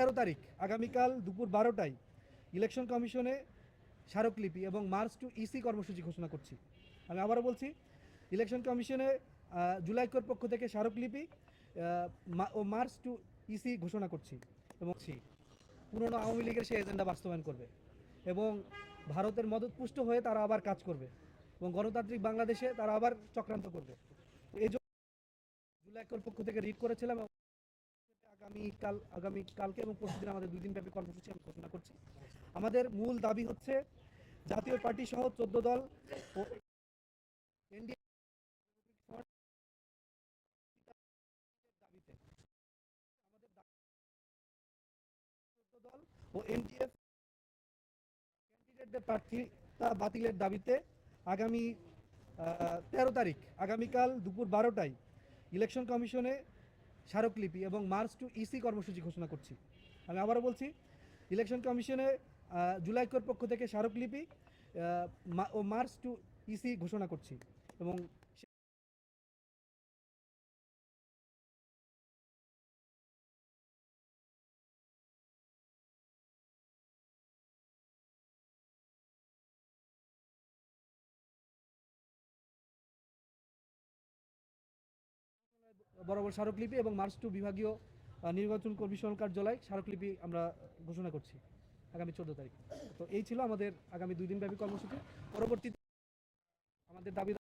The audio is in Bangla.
তেরো তারিখ, আগামীকাল দুপুর বারোটায় ইলেকশন কমিশনে স্মারকলিপি এবং মার্চ টু ইসি কর্মসূচি ঘোষণা করছি। আমি আবারও বলছি, ইলেকশন কমিশনে জুলাইকোর পক্ষ থেকে স্মারকলিপি ও মার্চ টু ইসি ঘোষণা করছি এবং পুরনো আওয়ামী লীগের সেই এজেন্ডা বাস্তবায়ন করবে এবং ভারতের মদতপুষ্ট হয়ে তারা আবার কাজ করবে এবং গণতান্ত্রিক বাংলাদেশে তারা আবার চক্রান্ত করবে। এই জন্য জুলাইকোর পক্ষ থেকে রিড করেছিলাম এবং আগামীকাল আগামী কালকে এবং আমাদের দুই দিনব্যাপী কর্মসূচি আমি ঘোষণা করছি। আমাদের মূল দাবি হচ্ছে জাতীয় পার্টি সহ চোদ্দ দল ও বাতিলের দাবিতে আগামী তেরো তারিখ, আগামীকাল দুপুর বারোটায় ইলেকশন কমিশনে স্মারকলিপি এবং মার্চ টু ইসি কর্মসূচি ঘোষণা করছি। আমি আবারও বলছি, ইলেকশন কমিশনে জুলাই কর পক্ষ থেকে স্মারকলিপি ও মার্চ টু ইসি ঘোষণা করছি এবং বরাবর স্মারকলিপি এবং মার্চ টু বিভাগীয় নির্বাচন কমিশন কার্যালয় স্মারকলিপি আমরা ঘোষণা করছি আগামী চোদ্দ তারিখ। তো এই ছিল আমাদের আগামী দুই দিন ব্যাপী কর্মসূচি। পরবর্তীতে আমাদের দাবি